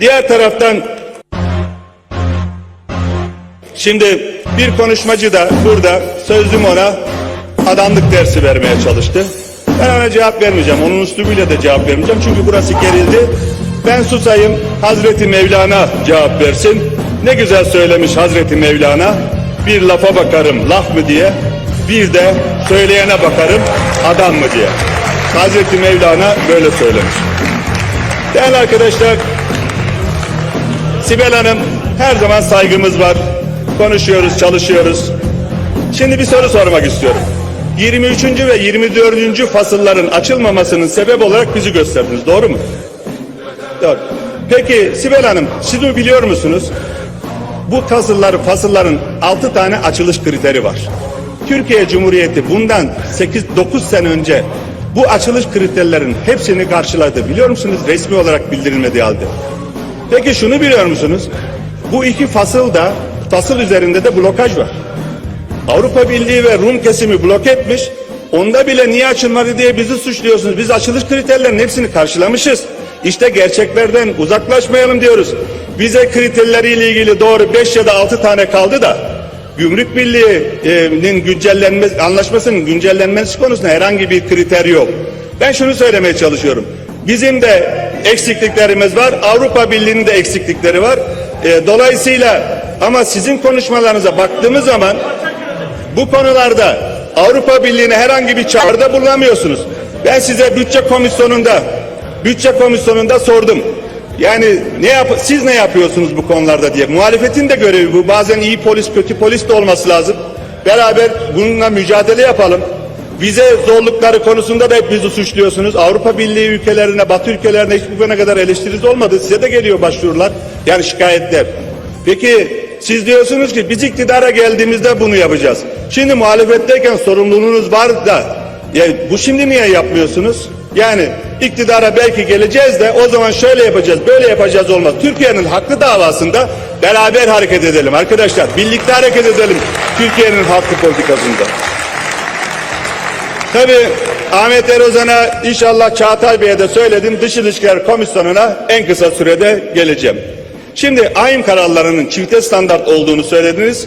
Diğer taraftan şimdi bir konuşmacı da burada sözlüm ona adamlık dersi vermeye çalıştı. Ben ona cevap vermeyeceğim. Onun üslubuyla da cevap vermeyeceğim. Çünkü burası gerildi. Ben susayım. Hazreti Mevlana cevap versin. Ne güzel söylemiş Hazreti Mevlana. Bir lafa bakarım laf mı diye. Bir de söyleyene bakarım adam mı diye. Hazreti Mevlana böyle söylemiş. Değerli arkadaşlar, Sibel Hanım her zaman saygımız var. Konuşuyoruz, çalışıyoruz. Şimdi bir soru sormak istiyorum. 23. ve 24. fasılların açılmamasının sebep olarak bizi gösterdiniz. Doğru mu? Doğru. Peki Sibel Hanım, siz mi biliyor musunuz? Bu fasıllar, fasılların 6 tane açılış kriteri var. Türkiye Cumhuriyeti bundan 8-9 sene önce bu açılış kriterlerin hepsini karşıladı. Biliyor musunuz? Resmi olarak bildirilmediği halde. Peki şunu biliyor musunuz? Bu iki fasılda, fasıl üzerinde de blokaj var. Avrupa Birliği ve Rum kesimi blok etmiş. Onda bile niye açılmadı diye bizi suçluyorsunuz. Biz açılış kriterlerinin hepsini karşılamışız. İşte gerçeklerden uzaklaşmayalım diyoruz. Vize kriterleriyle ilgili doğru 5 ya da 6 tane kaldı da Gümrük Birliği'nin güncellenmesi, anlaşmasının güncellenmesi konusunda herhangi bir kriter yok. Ben şunu söylemeye çalışıyorum. Bizim de eksikliklerimiz var. Avrupa Birliği'nin de eksiklikleri var. E, dolayısıyla ama sizin konuşmalarınıza baktığımız zaman bu konularda Avrupa Birliği'ne herhangi bir çağrıda bulunamıyorsunuz. Ben size bütçe komisyonunda bütçe komisyonunda sordum. Yani ne yap siz ne yapıyorsunuz bu konularda diye. Muhalefetin de görevi bu. Bazen iyi polis kötü polis de olması lazım. Beraber bununla mücadele yapalım. Vize zorlukları konusunda da hep bizi suçluyorsunuz. Avrupa Birliği ülkelerine, Batı ülkelerine hiç bugüne kadar eleştiriniz olmadı. Size de geliyor başvurular. Yani şikayetler. Peki siz diyorsunuz ki biz iktidara geldiğimizde bunu yapacağız. Şimdi muhalefetteyken sorumluluğunuz var da ya bu şimdi niye yapmıyorsunuz? Yani iktidara belki geleceğiz de o zaman şöyle yapacağız, böyle yapacağız olmaz. Türkiye'nin hakkı davasında beraber hareket edelim arkadaşlar. Birlikte hareket edelim Türkiye'nin hakkı politikasında. Tabii Ahmet Erozan'a inşallah Çağatay Bey'e de söyledim. Dış İlişkiler Komisyonu'na en kısa sürede geleceğim. Şimdi AYM kararlarının çifte standart olduğunu söylediniz.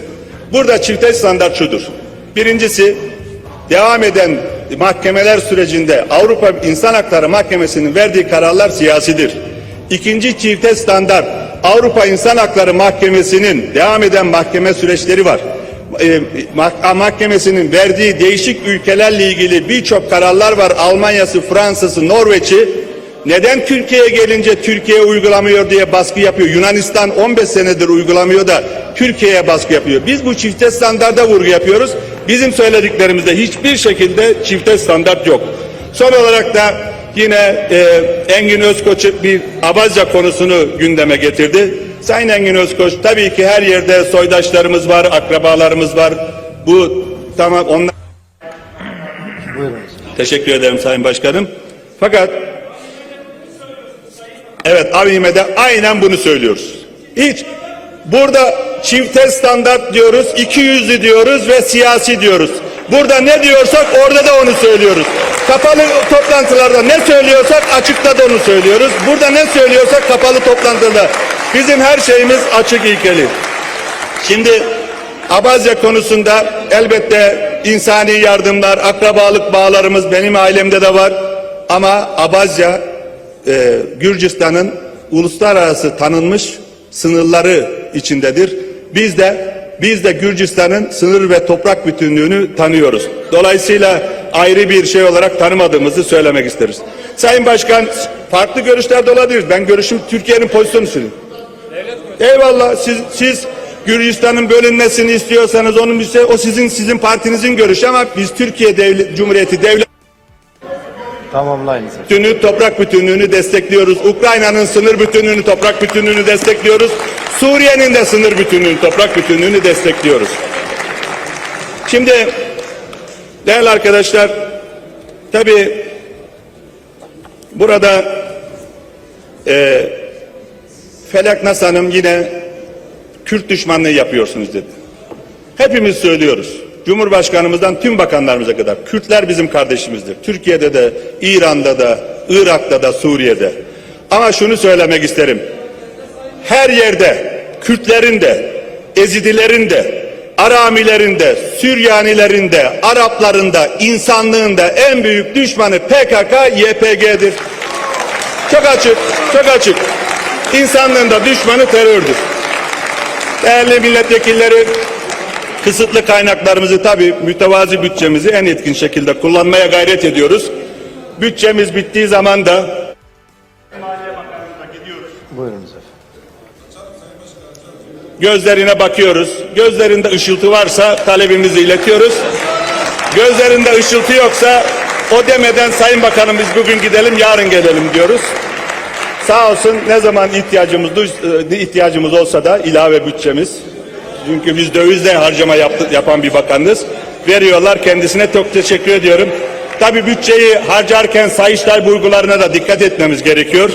Burada çifte standart şudur. Birincisi devam eden mahkemeler sürecinde Avrupa İnsan Hakları Mahkemesi'nin verdiği kararlar siyasidir. İkinci çifte standart Avrupa İnsan Hakları Mahkemesi'nin devam eden mahkeme süreçleri var. E, mah- mahkemesinin verdiği değişik ülkelerle ilgili birçok kararlar var. Almanya'sı, Fransa'sı, Norveç'i neden Türkiye'ye gelince Türkiye uygulamıyor diye baskı yapıyor. Yunanistan 15 senedir uygulamıyor da Türkiye'ye baskı yapıyor. Biz bu çifte standarda vurgu yapıyoruz. Bizim söylediklerimizde hiçbir şekilde çifte standart yok. Son olarak da yine e, Engin Özkoç bir Abazya konusunu gündeme getirdi. Sayın Engin Özkoç tabii ki her yerde soydaşlarımız var, akrabalarımız var. Bu tamam onlar Teşekkür ederim Sayın Başkanım. Fakat evet AVM'de aynen bunu söylüyoruz. Hiç burada çifte standart diyoruz, iki yüzlü diyoruz ve siyasi diyoruz. Burada ne diyorsak orada da onu söylüyoruz. Kapalı toplantılarda ne söylüyorsak açıkta da onu söylüyoruz. Burada ne söylüyorsak kapalı toplantıda. Bizim her şeyimiz açık ilkeli. Şimdi Abazya konusunda elbette insani yardımlar, akrabalık bağlarımız benim ailemde de var. Ama Abazya e, Gürcistan'ın uluslararası tanınmış sınırları içindedir. Biz de biz de Gürcistan'ın sınır ve toprak bütünlüğünü tanıyoruz. Dolayısıyla ayrı bir şey olarak tanımadığımızı söylemek isteriz. Sayın Başkan farklı görüşler de olabilir. Ben görüşüm Türkiye'nin pozisyonu söylüyorum. Eyvallah siz siz Gürcistan'ın bölünmesini istiyorsanız onun bir şey, o sizin sizin partinizin görüşü ama biz Türkiye Devlet, Cumhuriyeti devlet Tamamlayınız. bütünlüğü, toprak bütünlüğünü destekliyoruz. Ukrayna'nın sınır bütünlüğünü, toprak bütünlüğünü destekliyoruz. Suriye'nin de sınır bütünlüğünü, toprak bütünlüğünü destekliyoruz. Şimdi değerli arkadaşlar, tabi burada e, Felak Nas Hanım yine Kürt düşmanlığı yapıyorsunuz dedi. Hepimiz söylüyoruz. Cumhurbaşkanımızdan tüm bakanlarımıza kadar Kürtler bizim kardeşimizdir. Türkiye'de de, İran'da da, Irak'ta da, Suriye'de. Ama şunu söylemek isterim. her yerde Kürtlerin de, Ezidilerin de, Aramilerin de, Süryanilerin de, Arapların da, insanlığın da en büyük düşmanı PKK, YPG'dir. Çok açık, çok açık. İnsanlığın da düşmanı terördür. Değerli milletvekilleri, kısıtlı kaynaklarımızı tabii mütevazi bütçemizi en etkin şekilde kullanmaya gayret ediyoruz. Bütçemiz bittiği zaman da gözlerine bakıyoruz. Gözlerinde ışıltı varsa talebimizi iletiyoruz. Gözlerinde ışıltı yoksa o demeden Sayın Bakanım biz bugün gidelim yarın gelelim diyoruz. Sağ olsun ne zaman ihtiyacımız e, ihtiyacımız olsa da ilave bütçemiz. Çünkü biz dövizle harcama yaptı, yapan bir bakanız. Veriyorlar kendisine çok teşekkür ediyorum. Tabi bütçeyi harcarken sayıştay bulgularına da dikkat etmemiz gerekiyor.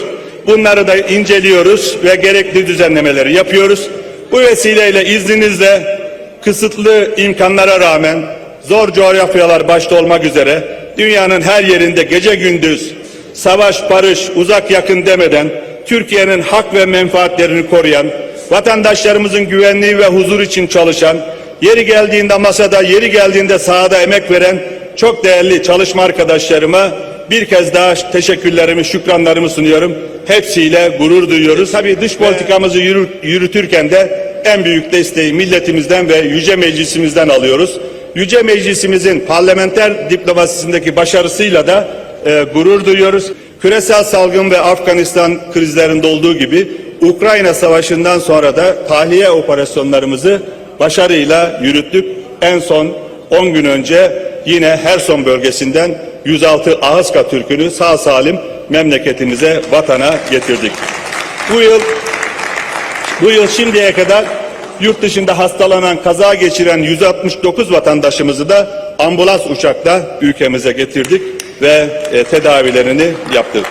Bunları da inceliyoruz ve gerekli düzenlemeleri yapıyoruz. Bu vesileyle izninizle kısıtlı imkanlara rağmen zor coğrafyalar başta olmak üzere dünyanın her yerinde gece gündüz savaş, barış, uzak yakın demeden Türkiye'nin hak ve menfaatlerini koruyan, vatandaşlarımızın güvenliği ve huzur için çalışan, yeri geldiğinde masada, yeri geldiğinde sahada emek veren çok değerli çalışma arkadaşlarıma bir kez daha teşekkürlerimi, şükranlarımı sunuyorum. Hepsiyle gurur duyuyoruz. Tabii dış politikamızı yürü- yürütürken de en büyük desteği milletimizden ve Yüce Meclisimizden alıyoruz. Yüce Meclisimizin parlamenter diplomasisindeki başarısıyla da e, gurur duyuyoruz. Küresel salgın ve Afganistan krizlerinde olduğu gibi Ukrayna Savaşı'ndan sonra da tahliye operasyonlarımızı başarıyla yürüttük. En son 10 gün önce yine Herson bölgesinden 106 Ahıska Türk'ünü sağ salim memleketimize, vatana getirdik. Bu yıl bu yıl şimdiye kadar yurt dışında hastalanan, kaza geçiren 169 vatandaşımızı da ambulans uçakla ülkemize getirdik ve e, tedavilerini yaptık.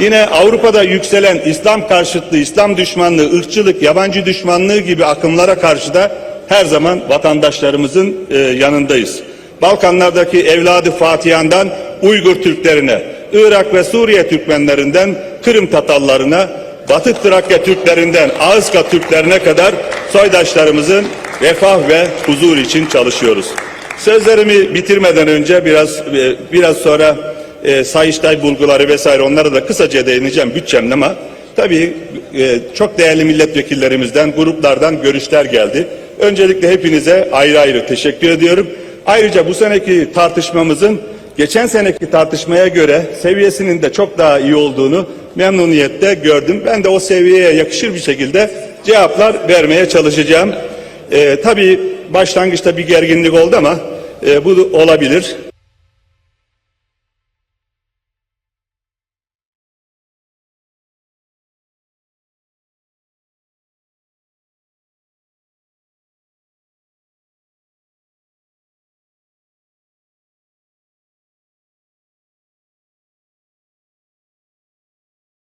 Yine Avrupa'da yükselen İslam karşıtlığı, İslam düşmanlığı, ırkçılık, yabancı düşmanlığı gibi akımlara karşı da her zaman vatandaşlarımızın e, yanındayız. Balkanlardaki evladı Fatihan'dan Uygur Türklerine, Irak ve Suriye Türkmenlerinden Kırım Tatarlarına, Batı Trakya Türklerinden Ağızka Türklerine kadar soydaşlarımızın refah ve huzur için çalışıyoruz. Sözlerimi bitirmeden önce biraz e, biraz sonra e, Sayıştay bulguları vesaire onlara da kısaca değineceğim bütçemle ama tabii e, çok değerli milletvekillerimizden, gruplardan görüşler geldi. Öncelikle hepinize ayrı ayrı teşekkür ediyorum. Ayrıca bu seneki tartışmamızın geçen seneki tartışmaya göre seviyesinin de çok daha iyi olduğunu memnuniyetle gördüm. Ben de o seviyeye yakışır bir şekilde cevaplar vermeye çalışacağım. Ee, tabii başlangıçta bir gerginlik oldu ama e, bu olabilir.